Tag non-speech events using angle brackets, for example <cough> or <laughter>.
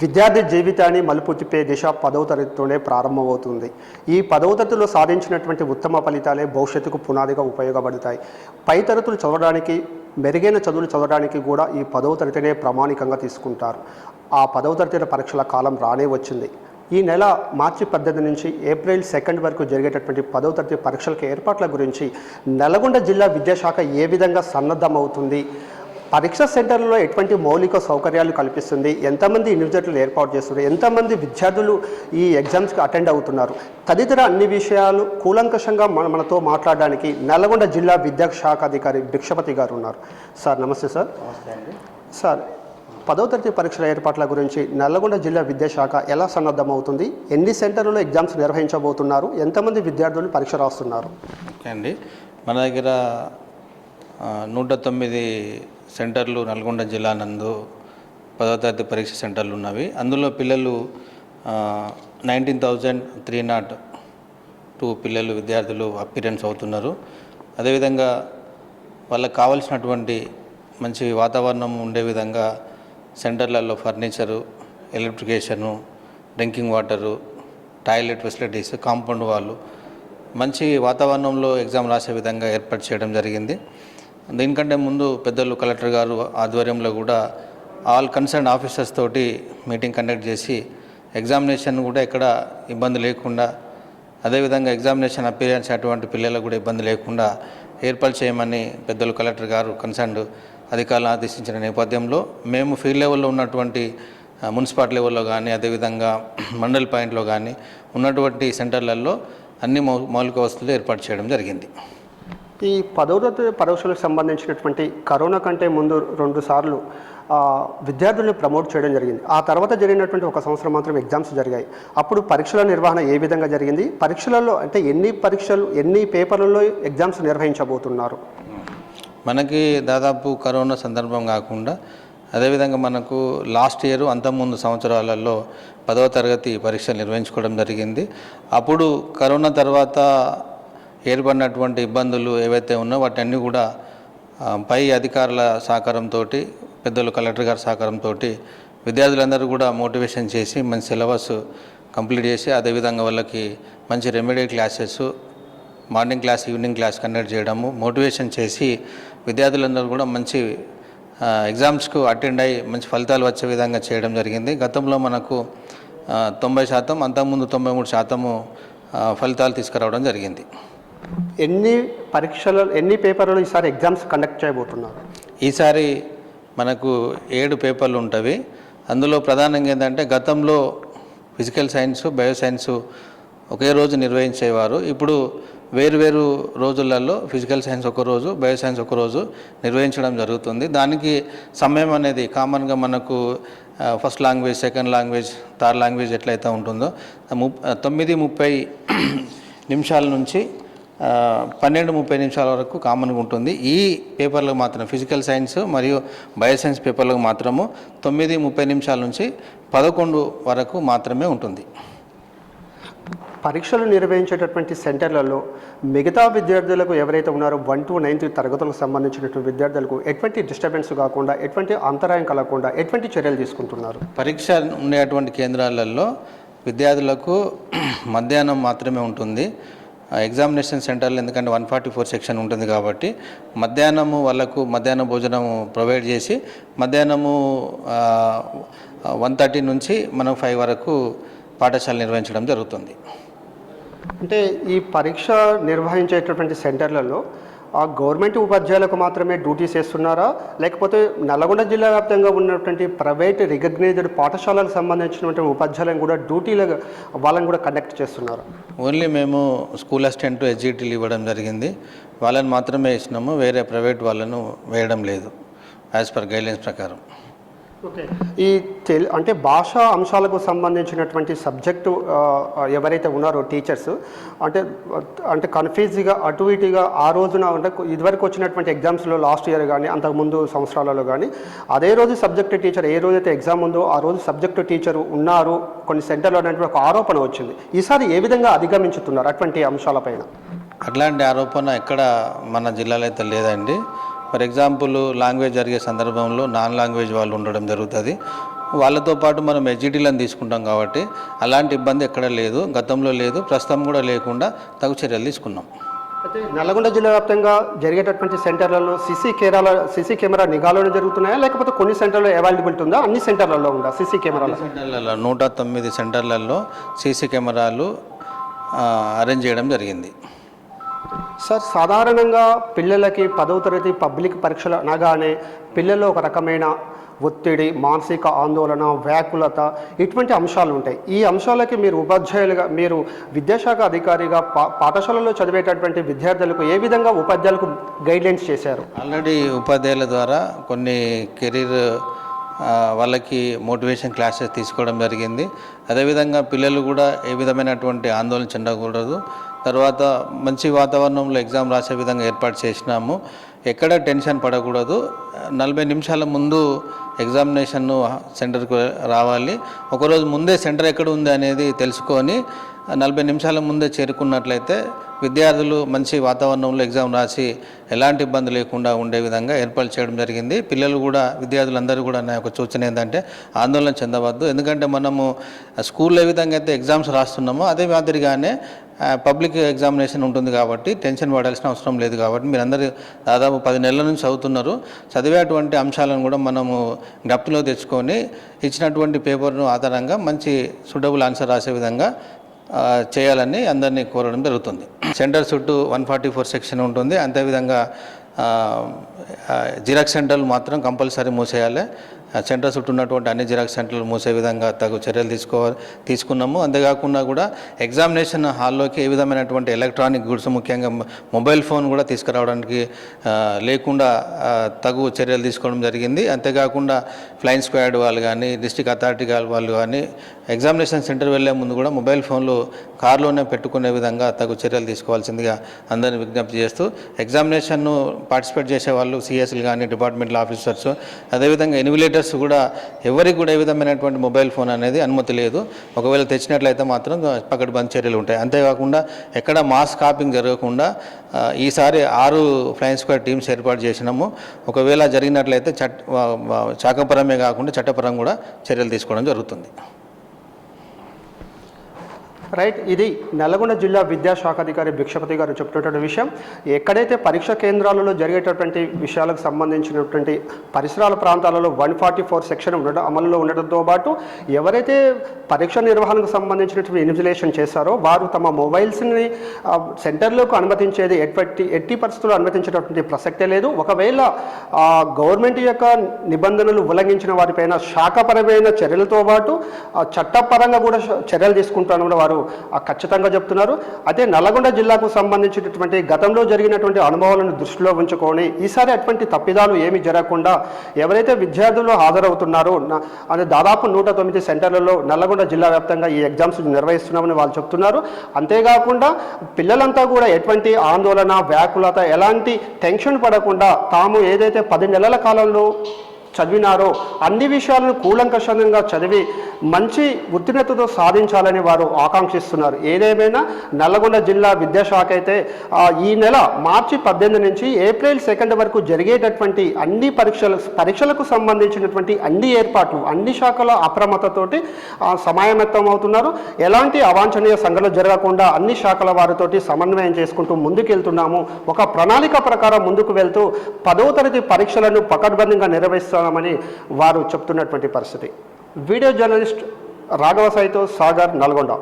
విద్యార్థి జీవితాన్ని మలుపు తిప్పే దిశ పదవ తరగతితోనే ప్రారంభమవుతుంది. ఈ పదవ తరగతిలో సాధించినటువంటి ఉత్తమ ఫలితాలే భవిష్యత్తుకు పునాదిగా ఉపయోగపడతాయి. పై తరగతులు చదవడానికి మెరుగైన చదువులు చదవడానికి కూడా ఈ పదవ తరగతినే ప్రామాణికంగా తీసుకుంటారు. ఆ పదవ తరగతి పరీక్షల కాలం రానే వచ్చింది. ఈ నెల మార్చి పద్దెనిమిది నుంచి ఏప్రిల్ సెకండ్ వరకు జరిగేటటువంటి పదవ తరగతి పరీక్షలకు ఏర్పాట్ల గురించి నల్గొండ జిల్లా విద్యాశాఖ ఏ విధంగా సన్నద్ధమవుతుంది? పరీక్ష సెంటర్లలో ఎటువంటి మౌలిక సౌకర్యాలు కల్పిస్తుంది? ఎంతమంది ఇన్విజిలేటర్లు ఏర్పాటు చేస్తున్నారు? ఎంతమంది విద్యార్థులు ఈ ఎగ్జామ్స్కి అటెండ్ అవుతున్నారు? తదితర అన్ని విషయాలు కూలంకషంగా మన మనతో మాట్లాడడానికి నల్గొండ జిల్లా విద్యాశాఖ అధికారి భిక్షపతి గారు ఉన్నారు. సార్ నమస్తే సార్. సార్ పదో తరగతి పరీక్షల ఏర్పాట్ల గురించి నల్లగొండ జిల్లా విద్యాశాఖ ఎలా సన్నద్ధమవుతుంది? ఎన్ని సెంటర్లలో ఎగ్జామ్స్ నిర్వహించబోతున్నారు? ఎంతమంది విద్యార్థులు పరీక్ష రాస్తున్నారు? ఓకే అండి. మన దగ్గర నూట తొమ్మిది సెంటర్లు నల్గొండ జిల్లా నందు పదో తరగతి పరీక్ష సెంటర్లు ఉన్నవి. అందులో పిల్లలు nineteen thousand three naught two పిల్లలు విద్యార్థులు అపీరెన్స్ అవుతున్నారు. అదేవిధంగా వాళ్ళకి కావలసినటువంటి మంచి వాతావరణం ఉండే విధంగా సెంటర్లలో furniture electrification drinking water toilet facilities compound వాళ్ళు మంచి వాతావరణంలో ఎగ్జామ్ రాసే విధంగా ఏర్పాటు చేయడం జరిగింది. దీనికంటే ముందు పెద్దలు కలెక్టర్ గారు ఆధ్వర్యంలో కూడా ఆల్ కన్సర్న్ ఆఫీసర్స్ తోటి మీటింగ్ కండక్ట్ చేసి ఎగ్జామినేషన్ కూడా ఎక్కడ ఇబ్బంది లేకుండా అదేవిధంగా ఎగ్జామినేషన్ అపీరియన్స్ అటువంటి పిల్లలకు కూడా ఇబ్బంది లేకుండా ఏర్పాటు చేయమని పెద్దలు కలెక్టర్ గారు కన్సర్న్ అధికారులను ఆదేశించిన నేపథ్యంలో మేము ఫీల్డ్ లెవెల్లో ఉన్నటువంటి మున్సిపాలిటీ లెవెల్లో కానీ అదేవిధంగా <clears throat> మండల్ పాయింట్లో కానీ ఉన్నటువంటి సెంటర్లలో అన్ని మౌ మౌలిక వసతులు ఏర్పాటు చేయడం జరిగింది. ఈ పదవ తరగతి పరీక్షలకు సంబంధించినటువంటి కరోనా కంటే ముందు రెండు సార్లు విద్యార్థులను ప్రమోట్ చేయడం జరిగింది. ఆ తర్వాత జరిగినటువంటి ఒక సంవత్సరం మాత్రం ఎగ్జామ్స్ జరిగాయి. అప్పుడు పరీక్షల నిర్వహణ ఏ విధంగా జరిగింది? పరీక్షలలో అంటే ఎన్ని పరీక్షలు ఎన్ని పేపర్లలో ఎగ్జామ్స్ నిర్వహించబోతున్నారు? మనకి దాదాపు కరోనా సందర్భం కాకుండా అదేవిధంగా మనకు లాస్ట్ ఇయర్ అంతకుముందు సంవత్సరాలలో పదవ తరగతి పరీక్షలు నిర్వహించుకోవడం జరిగింది. అప్పుడు కరోనా తర్వాత ఏర్పడినటువంటి ఇబ్బందులు ఏవైతే ఉన్నాయో వాటన్నీ కూడా పై అధికారుల సహకారంతో పెద్దలు కలెక్టర్ గారి సహకారంతో విద్యార్థులందరూ కూడా మోటివేషన్ చేసి మంచి సిలబస్ కంప్లీట్ చేసి అదేవిధంగా వాళ్ళకి మంచి remedy classes morning class evening class conduct చేయడము మోటివేషన్ చేసి విద్యార్థులందరూ కూడా మంచి ఎగ్జామ్స్కు అటెండ్ అయ్యి మంచి ఫలితాలు వచ్చే విధంగా చేయడం జరిగింది. గతంలో మనకు తొంభై శాతం అంతకుముందు తొంభై మూడు శాతము ఫలితాలు తీసుకురావడం జరిగింది. ఎన్ని పరీక్షలు ఎన్ని పేపర్లు ఈసారి ఎగ్జామ్స్ కండక్ట్ చేయబోతున్నారు? ఈసారి మనకు ఏడు పేపర్లు ఉంటవి. అందులో ప్రధానంగా ఏంటంటే గతంలో ఫిజికల్ సైన్స్ బయో సైన్స్ ఒకే రోజు నిర్వహించేవారు. ఇప్పుడు వేరు వేరు రోజులలో ఫిజికల్ సైన్స్ ఒక రోజు బయో సైన్స్ ఒక రోజు నిర్వహించడం జరుగుతుంది. దానికి సమయం అనేది కామన్గా మనకు first language second language third language ఎట్లయితే ఉంటుందో ము తొమ్మిది ముప్పై నిమిషాల నుంచి పన్నెండు ముప్పై నిమిషాల వరకు కామన్గా ఉంటుంది. ఈ పేపర్లకు మాత్రం ఫిజికల్ సైన్స్ మరియు బయో సైన్స్ పేపర్లకు మాత్రము తొమ్మిది ముప్పై నిమిషాల నుంచి పదకొండు వరకు మాత్రమే ఉంటుంది. పరీక్షలు నిర్వహించేటటువంటి సెంటర్లలో మిగతా విద్యార్థులకు ఎవరైతే ఉన్నారో వన్ టు నైన్త్ తరగతులకు సంబంధించినటువంటి విద్యార్థులకు ఎటువంటి డిస్టర్బెన్స్ కాకుండా ఎటువంటి అంతరాయం కలగకుండా ఎటువంటి చర్యలు తీసుకుంటున్నారు? పరీక్ష ఉండేటువంటి కేంద్రాలలో విద్యార్థులకు మధ్యాహ్నం మాత్రమే ఉంటుంది. ఎగ్జామినేషన్ సెంటర్లు ఎందుకంటే వన్ ఫార్టీ ఫోర్ సెక్షన్ ఉంటుంది కాబట్టి మధ్యాహ్నము వాళ్ళకు మధ్యాహ్న భోజనము ప్రొవైడ్ చేసి మధ్యాహ్నము వన్ థర్టీ నుంచి మనం ఫైవ్ వరకు పాఠశాల నిర్వహించడం జరుగుతుంది. అంటే ఈ పరీక్ష నిర్వహించేటటువంటి సెంటర్లలో ఆ గవర్నమెంట్ ఉపాధ్యాయులకు మాత్రమే డ్యూటీస్ వేస్తున్నారా లేకపోతే నల్గొండ జిల్లా వ్యాప్తంగా ఉన్నటువంటి ప్రైవేట్ రికగ్నైజ్డ్ పాఠశాలకు సంబంధించినటువంటి ఉపాధ్యాయులను కూడా డ్యూటీలు వాళ్ళని కూడా కండక్ట్ చేస్తున్నారు? ఓన్లీ మేము స్కూల్ అసిస్టెంట్ ఎగ్జిక్యూటివ్ ఇవ్వడం జరిగింది. వాళ్ళని మాత్రమే వేసినాము వేరే ప్రైవేట్ వాళ్ళను వేయడం లేదు యాజ్ పర్ గైడ్లైన్స్ ప్రకారం. ఈ తెల్ అంటే భాషా అంశాలకు సంబంధించినటువంటి సబ్జెక్టు ఎవరైతే ఉన్నారో టీచర్స్ అంటే అంటే కన్ఫ్యూజ్గా అటు ఇటుగా ఆ రోజున అంటే ఇదివరకు వచ్చినటువంటి ఎగ్జామ్స్లో లాస్ట్ ఇయర్ కానీ అంతకుముందు సంవత్సరాలలో కానీ అదే రోజు సబ్జెక్ట్ టీచర్ ఏ రోజైతే ఎగ్జామ్ ఉందో ఆ రోజు సబ్జెక్టు టీచర్ ఉన్నారు కొన్ని సెంటర్లో అనేటువంటి ఒక ఆరోపణ వచ్చింది. ఈసారి ఏ విధంగా అధిగమించుతున్నారు అటువంటి అంశాలపైన అట్లాంటి ఆరోపణ ఎక్కడ మన జిల్లాలో అయితే లేదండి. ఫర్ ఎగ్జాంపుల్ లాంగ్వేజ్ జరిగే సందర్భంలో నాన్ లాంగ్వేజ్ వాళ్ళు ఉండడం జరుగుతుంది. వాళ్ళతో పాటు మనం ఎస్జిటీలను తీసుకుంటాం కాబట్టి అలాంటి ఇబ్బంది ఎక్కడ లేదు గతంలో లేదు ప్రస్తుతం కూడా లేకుండా తగు చర్యలు తీసుకున్నాం. అయితే నల్లగొండ జిల్లా వ్యాప్తంగా జరిగేటటువంటి సెంటర్లలో సీసీ కెమెరాల సీసీ కెమెరా నిఘాలోనే జరుగుతున్నాయా? లేకపోతే కొన్ని సెంటర్లో అవైలబిలిటీ ఉందా? అన్ని సెంటర్లలో ఉందా సీసీ కెమెరాలు? సెంటర్లలో నూట తొమ్మిది సెంటర్లలో సీసీ కెమెరాలు అరేంజ్ చేయడం జరిగింది. సార్ సాధారణంగా పిల్లలకి పదవ తరగతి పబ్లిక్ పరీక్షలు అనగానే పిల్లల్లో ఒక రకమైన ఒత్తిడి మానసిక ఆందోళన వ్యాకులత ఇటువంటి అంశాలు ఉంటాయి. ఈ అంశాలకి మీరు ఉపాధ్యాయులుగా మీరు విద్యాశాఖ అధికారిగా పా పాఠశాలలో చదివేటటువంటి విద్యార్థులకు ఏ విధంగా ఉపాధ్యాయులకు గైడ్లైన్స్ చేశారు? ఆల్రెడీ ఉపాధ్యాయుల ద్వారా కొన్ని కెరీర్ వాళ్ళకి మోటివేషన్ క్లాసెస్ తీసుకోవడం జరిగింది. అదేవిధంగా పిల్లలు కూడా ఏ విధమైనటువంటి ఆందోళన చెందకూడదు. తర్వాత మంచి వాతావరణంలో ఎగ్జామ్ రాసే విధంగా ఏర్పాటు చేసినాము. ఎక్కడ టెన్షన్ పడకూడదు. నలభై నిమిషాల ముందు ఎగ్జామినేషన్ సెంటర్కు రావాలి. ఒకరోజు ముందే సెంటర్ ఎక్కడ ఉంది అనేది తెలుసుకొని నలభై నిమిషాల ముందే చేరుకున్నట్లయితే విద్యార్థులు మంచి వాతావరణంలో ఎగ్జామ్ రాసి ఎలాంటి ఇబ్బంది లేకుండా ఉండే విధంగా ఏర్పాటు చేయడం జరిగింది. పిల్లలు కూడా విద్యార్థులందరూ కూడా నా యొక్క సూచన ఏంటంటే ఆందోళన చెందవద్దు. ఎందుకంటే మనము స్కూల్లో ఏ విధంగా అయితే ఎగ్జామ్స్ రాస్తున్నామో అదే మాదిరిగానే పబ్లిక్ ఎగ్జామినేషన్ ఉంటుంది కాబట్టి టెన్షన్ పడాల్సిన అవసరం లేదు కాబట్టి మీరందరూ దాదాపు పది నెలల నుంచి చదువుతున్నారు. చదివేటువంటి అంశాలను కూడా మనము జ్ఞప్తిలో తెచ్చుకొని ఇచ్చినటువంటి పేపర్ను ఆధారంగా మంచి సూటబుల్ ఆన్సర్ రాసే విధంగా చేయాలని అందరినీ కోరడం జరుగుతుంది. సెంటర్ చుట్టూ వన్ ఫార్టీ ఫోర్ సెక్షన్ ఉంటుంది. అంతేవిధంగా జిరాక్స్ సెంటర్లు మాత్రం కంపల్సరీ మూసేయాలి. సెంటర్ చుట్టూ ఉన్నటువంటి అన్ని జిరాక్స్ సెంటర్లు మూసే విధంగా తగు చర్యలు తీసుకోవాలి తీసుకున్నాము. అంతేకాకుండా కూడా ఎగ్జామినేషన్ హాల్లోకి ఏ విధమైనటువంటి ఎలక్ట్రానిక్ గుడ్స్ ముఖ్యంగా మొబైల్ ఫోన్ కూడా తీసుకురావడానికి లేకుండా తగు చర్యలు తీసుకోవడం జరిగింది. అంతేకాకుండా ఫ్లైన్ స్క్వాడ్ వాళ్ళు కానీ డిస్టిక్ అథారిటీ వాళ్ళు కానీ ఎగ్జామినేషన్ సెంటర్ వెళ్ళే ముందు కూడా మొబైల్ ఫోన్లు కారులోనే పెట్టుకునే విధంగా తగు చర్యలు తీసుకోవాల్సిందిగా అందరిని విజ్ఞప్తి చేస్తూ ఎగ్జామినేషన్ను పార్టిసిపేట్ చేసే వాళ్ళు సిఎస్లు కానీ డిపార్ట్మెంటల్ ఆఫీసర్స్ అదేవిధంగా ఎన్విలేటర్స్ కూడా ఎవరికి కూడా ఏ విధమైనటువంటి మొబైల్ ఫోన్ అనేది అనుమతి లేదు. ఒకవేళ తెచ్చినట్లయితే మాత్రం పకడ్బందీ చర్యలు ఉంటాయి. అంతేకాకుండా ఎక్కడ మాస్ కాపింగ్ జరగకుండా ఈసారి ఆరు ఫ్లైన్ స్క్వాడ్ టీమ్స్ ఏర్పాటు చేసినాము. ఒకవేళ జరిగినట్లయితే చట్ శాఖపరమే కాకుండా చట్టపరం కూడా చర్యలు తీసుకోవడం జరుగుతుంది. రైట్? ఇది నల్గొండ జిల్లా విద్యాశాఖ అధికారి భిక్షపతి గారు చెప్తున్నటువంటి విషయం. ఎక్కడైతే పరీక్ష కేంద్రాలలో జరిగేటటువంటి విషయాలకు సంబంధించినటువంటి పరిసరాల ప్రాంతాలలో వన్ ఫార్టీ ఫోర్ సెక్షన్ ఉండడం అమలులో ఉండడంతో పాటు ఎవరైతే పరీక్ష నిర్వహణకు సంబంధించినటువంటి ఇన్విజిలేషన్ చేశారో వారు తమ మొబైల్స్ని సెంటర్లోకి అనుమతించేది ఎట్టి ఎట్టి పరిస్థితుల్లో అనుమతించేటటువంటి ప్రసక్తే లేదు. ఒకవేళ గవర్నమెంట్ యొక్క నిబంధనలు ఉల్లంఘించిన వారిపైన శాఖపరమైన చర్యలతో పాటు చట్టపరంగా కూడా చర్యలు తీసుకుంటాను కూడా వారు ఖచ్చితంగా చెప్తున్నారు. అదే నల్లగొండ జిల్లాకు సంబంధించినటువంటి గతంలో జరిగినటువంటి అనుభవాలను దృష్టిలో ఉంచుకొని ఈసారి అటువంటి తప్పిదాలు ఏమి జరగకుండా ఎవరైతే విద్యార్థులు హాజరవుతున్నారో అనే అంటే దాదాపు నూట తొమ్మిది సెంటర్లలో నల్లగొండ జిల్లా వ్యాప్తంగా ఈ ఎగ్జామ్స్ నిర్వహిస్తున్నామని వాళ్ళు చెప్తున్నారు. అంతేకాకుండా పిల్లలంతా కూడా ఎటువంటి ఆందోళన వ్యాకులత ఎలాంటి టెన్షన్ పడకుండా తాము ఏదైతే పది నెలల కాలంలో చదివినారో అన్ని విషయాలను కూలంకషంగా చదివి మంచి ఉత్తీర్ణతతో సాధించాలని వారు ఆకాంక్షిస్తున్నారు. ఏదేమైనా నల్లగొండ జిల్లా విద్యాశాఖ అయితే ఈ నెల మార్చి పద్దెనిమిది నుంచి ఏప్రిల్ సెకండ్ వరకు జరిగేటటువంటి అన్ని పరీక్షలు పరీక్షలకు సంబంధించినటువంటి అన్ని ఏర్పాట్లు అన్ని శాఖల అప్రమత్తతోటి సమాయమత్తం అవుతున్నారు ఎలాంటి అవాంఛనీయ సంఘటనలు జరగకుండా అన్ని శాఖల వారితోటి సమన్వయం చేసుకుంటూ ముందుకెళ్తున్నాము. ఒక ప్రణాళిక ప్రకారం ముందుకు వెళ్తూ పదో తరగతి పరీక్షలను పకడ్బందీగా చేస్తున్నామని వారు చెప్తున్నటువంటి పరిస్థితి. వీడియో జర్నలిస్ట్ రాఘవ సాయితో సాగర్ నల్గొండ.